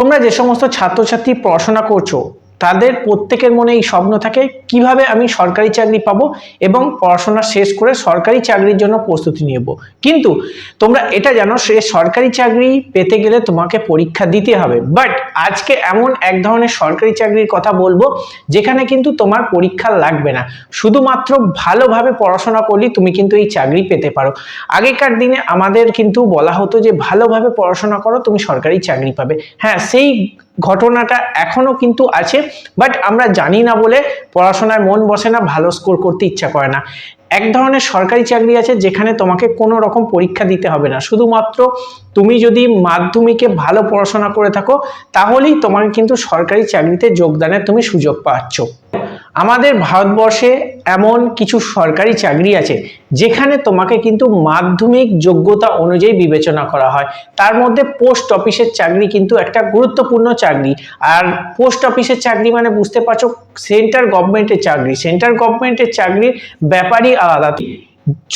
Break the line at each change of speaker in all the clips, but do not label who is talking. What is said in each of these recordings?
তোমরা যে সমস্ত ছাত্রছাত্রী পড়াশোনা করছ তাদের প্রত্যেকের মনে এই স্বপ্ন থাকে, কীভাবে আমি সরকারি চাকরি পাবো এবং পড়াশোনা শেষ করে সরকারি চাকরির জন্য প্রস্তুতি নেব। কিন্তু তোমরা এটা জানো, সে সরকারি চাকরি পেতে গেলে তোমাকে পরীক্ষা দিতে হবে। বাট আজকে এমন এক ধরনের সরকারি চাকরির কথা বলব, যেখানে কিন্তু তোমার পরীক্ষা লাগবে না। শুধুমাত্র ভালোভাবে পড়াশোনা করলে তুমি কিন্তু এই চাকরি পেতে পারো। আগেকার দিনে আমাদের কিন্তু বলা হতো যে, ভালোভাবে পড়াশোনা করো, তুমি সরকারি চাকরি পাবে। হ্যাঁ সেই ঘটনাটা এখনও কিন্তু আছে বাট আমরা জানি না বলে পড়াশোনায় মন বসে না, ভালো স্কোর করতে ইচ্ছা করে না। এক ধরনের সরকারি চাকরি আছে যেখানে তোমাকে কোনো রকম পরীক্ষা দিতে হবে না। শুধুমাত্র তুমি যদি মাধ্যমিকে ভালো পড়াশোনা করে থাকো, তাহলেই তোমাকে কিন্তু সরকারি চাকরিতে যোগদানের তুমি সুযোগ পাচ্ছ। আমাদের ভারতবর্ষে এমন কিছু সরকারি চাকরি আছে যেখানে তোমাকে কিন্তু মাধ্যমিক যোগ্যতা অনুযায়ী বিবেচনা করা হয়। তার মধ্যে পোস্ট অফিসের চাকরি কিন্তু একটা গুরুত্বপূর্ণ চাকরি। আর পোস্ট অফিসের চাকরি মানে বুঝতে পারছ, সেন্ট্রাল গভর্নমেন্টের চাকরি। সেন্ট্রাল গভর্নমেন্টের চাকরির ব্যাপারই আলাদা।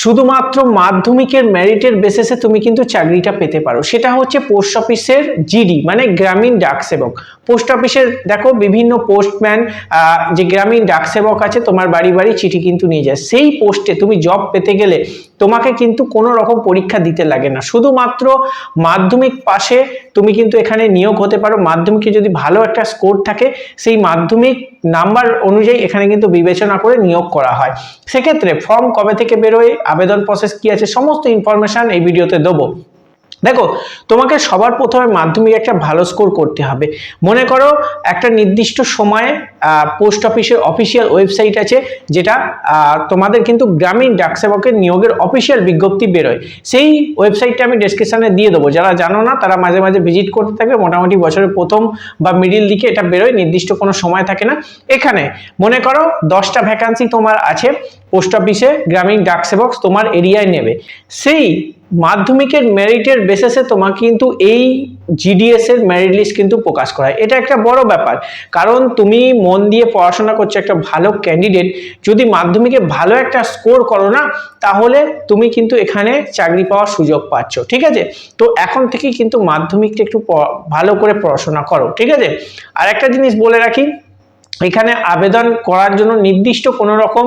শুধুমাত্র মাধ্যমিকের মেরিটের বেসিসে তুমি কিন্তু চাকরিটা পেতে পারো। সেটা হচ্ছে পোস্ট অফিসের জিডি মানে গ্রামীণ ডাক সেবক। পোস্ট অফিসের দেখো বিভিন্ন পোস্টম্যান যে গ্রামীণ ডাক সেবক আছে, তোমার বাড়ি বাড়ি চিঠি কিন্তু নিয়ে যায়। সেই পোস্টে তুমি জব পেতে গেলে তোমাকে কিন্তু কোনো রকম পরীক্ষা দিতে লাগে না। শুধুমাত্র মাধ্যমিক পাশে তুমি কিন্তু এখানে নিয়োগ হতে পারো। মাধ্যমিকে যদি ভালো একটা স্কোর থাকে, সেই মাধ্যমিক নাম্বার অনুযায়ী এখানে কিন্তু বিবেচনা করে নিয়োগ করা হয়। সেক্ষেত্রে ফর্ম কবে থেকে বেরোয়, আবেদন প্রসেস কি আছে, সমস্ত ইনফরমেশান এই ভিডিওতে দেবো। দেখো, তোমাকে সবার প্রথমে মাধ্যমিক একটা ভালো স্কোর করতে হবে। মনে করো একটা নির্দিষ্ট সময়ে পোস্ট অফিসের অফিসিয়াল ওয়েবসাইট আছে, যেটা তোমাদের কিন্তু গ্রামীণ ডাকসেবকের নিয়োগের অফিসিয়াল বিজ্ঞপ্তি বেরোয়। সেই ওয়েবসাইটটা আমি ডেসক্রিপশনে দিয়ে দেবো। যারা জানো না, তারা মাঝে মাঝে ভিজিট করতে থাকবে। মোটামুটি বছরের প্রথম বা মিডিল দিকে এটা বেরোয়, নির্দিষ্ট কোনো সময় থাকে না। এখানে মনে করো দশটা ভ্যাকান্সি তোমার আছে পোস্ট অফিসে গ্রামীণ ডাকসেবক তোমার এরিয়ায় নেবে। সেই মাধ্যমিকের মেরিটের বেসিসে তোমাকে কিন্তু এই জিডিএস এর মেরিট লিস্ট কিন্তু প্রকাশ করা এটা একটা বড় ব্যাপার। কারণ তুমি মন দিয়ে পড়াশোনা করছ একটা ভালো ক্যান্ডিডেট যদি মাধ্যমিকে ভালো একটা স্কোর করো না, তাহলে তুমি কিন্তু এখানে চাকরি পাওয়ার সুযোগ পাচ্ছ, ঠিক আছে? তো এখন থেকেই কিন্তু মাধ্যমিকটা একটু ভালো করে পড়াশোনা করো, ঠিক আছে? আর একটা জিনিস বলে রাখি এখানে আবেদন করার জন্য নির্দিষ্ট কোনো রকম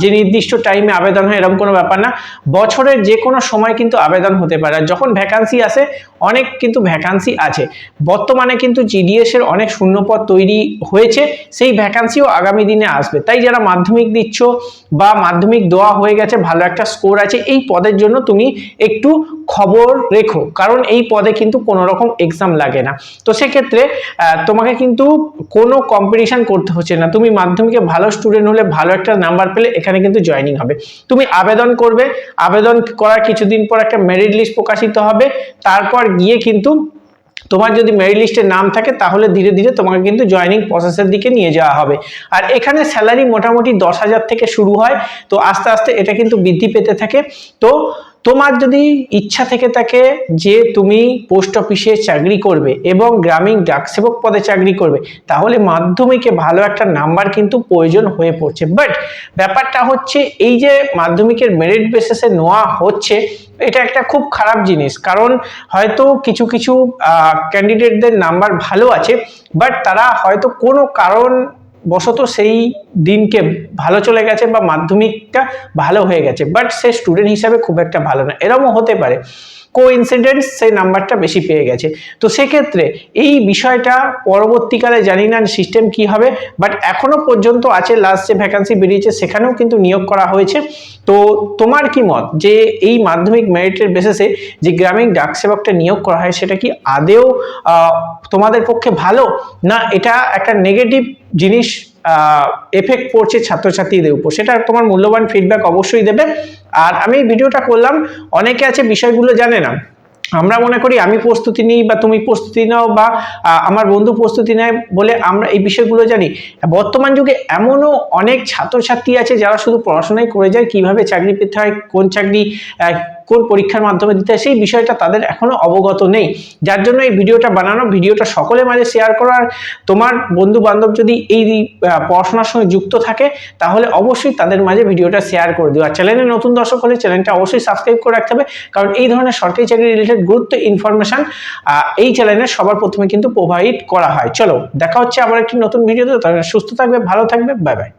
যে নির্দিষ্ট টাইমে আবেদন হয় এরকম কোনো ব্যাপার না। বছরের যে কোনো সময় কিন্তু আবেদন হতে পারে। যখন ভ্যাকান্সি আসে, অনেক কিন্তু ভ্যাকান্সি আছে। বর্তমানে কিন্তু জিডিএস এর অনেক শূন্যপদ তৈরি হয়েছে। সেই ভ্যাকান্সিও আগামী দিনে আসবে। তাই যারা মাধ্যমিক দিচ্ছ বা মাধ্যমিক দেওয়া হয়ে গেছে, ভালো একটা স্কোর আছে, এই পদের জন্য তুমি একটু খবর রেখো, কারণ এই পদে কিন্তু কোনো রকম এক্সাম লাগে না। তো সেক্ষেত্রে তোমাকে কিন্তু কোনো কম্পিটিশান করতে হচ্ছে না। তুমি মাধ্যমিকে ভালো স্টুডেন্ট হলে ভালো একটা নাম্বার পেলে এখানে কিন্তু জয়েনিং হবে। তুমি আবেদন করবে, আবেদন করার কিছুদিন পর একটা মেরিট লিস্ট প্রকাশিত হবে। তারপর গিয়ে কিন্তু তোমার যদি মেরিট লিস্টে নাম থাকে, তাহলে ধীরে ধীরে তোমাকে কিন্তু জয়েনিং প্রসেসের দিকে নিয়ে যাওয়া হবে। আর এখানে স্যালারি মোটামুটি দশ হাজার থেকে শুরু হয়। তো আস্তে আস্তে এটা কিন্তু বৃদ্ধি পেতে থাকে। তো তোমার যদি ইচ্ছা থেকে থাকে যে তুমি পোস্ট অফিসে চাকরি করবে এবং গ্রামীণ ডাকসেবক পদে চাকরি করবে, তাহলে মাধ্যমিকে ভালো একটা নাম্বার কিন্তু প্রয়োজন হয়ে পড়ছে। বাট ব্যাপারটা হচ্ছে এই যে মাধ্যমিকের মেরিট বেসিসে নেওয়া হচ্ছে, এটা একটা খুব খারাপ জিনিস। কারণ হয়তো কিছু কিছু ক্যান্ডিডেটদের নাম্বার ভালো আছে বাট তারা হয়তো কোনো কারণ বশত সেই দিনকে ভালো চলে গেছে বা মাধ্যমিকটা ভালো হয়ে গেছে বাট সে স্টুডেন্ট হিসাবে খুব একটা ভালো না। এরমও হতে পারে। কো ইনসিডেন্স সেই নাম্বারটা বেশি পেয়ে গেছে। তো সেক্ষেত্রে এই বিষয়টা পরবর্তীকালে জানি না সিস্টেম কি হবে বাট এখনও পর্যন্ত আছে লাস্ট যে ভ্যাকান্সি বেরিয়েছে সেখানেও কিন্তু নিয়োগ করা হয়েছে। তো তোমার কি মত যে এই মাধ্যমিক মেরিটের বেসিসে যে গ্রামীণ ডাক সেবকটা নিয়োগ করা হয়, সেটা কি আদেও তোমাদের পক্ষে ভালো? না এটা একটা নেগেটিভ জিনিস এফেক্ট পড়ছে ছাত্রছাত্রীদের উপর। সেটা তোমার মূল্যবান ফিডব্যাক অবশ্যই দেবে। আর আমি ভিডিওটা করলাম, অনেকে আছে বিষয়গুলো জানে না। আমরা মনে করি আমি প্রস্তুতি নিই বা তুমি প্রস্তুতি নাও বা আমার বন্ধু প্রস্তুতি নেয় বলে আমরা এই বিষয়গুলো জানি। বর্তমান যুগে এমনও অনেক ছাত্রছাত্রী আছে যারা শুধু পড়াশোনাই করে যায়, কীভাবে চাকরি পেতে হয়, কোন চাকরি কোন পরীক্ষার মাধ্যমে দিতে হয়, সেই বিষয়টা তাদের এখনও অবগত নেই। যার জন্য এই ভিডিওটা বানানো, ভিডিওটা সকলের মাঝে শেয়ার করার তোমার বন্ধু বান্ধব যদি এই পড়াশোনার সঙ্গে যুক্ত থাকে, তাহলে অবশ্যই তাদের মাঝে ভিডিওটা শেয়ার করে দিও। আর চ্যানেলে নতুন দর্শক হলে চ্যানেলটা অবশ্যই সাবস্ক্রাইব করে রাখতে হবে। কারণ এই ধরনের সরকারি চাকরি রিলেটেড গুরুত্ব ইনফরমেশন এই চ্যানেলে সবার প্রথমে কিন্তু প্রোভাইড করা হয়। চলো, দেখা হচ্ছে আবার একটি নতুন ভিডিওতে। তাহলে সুস্থ থাকবে, ভালো থাকবে বাই বাই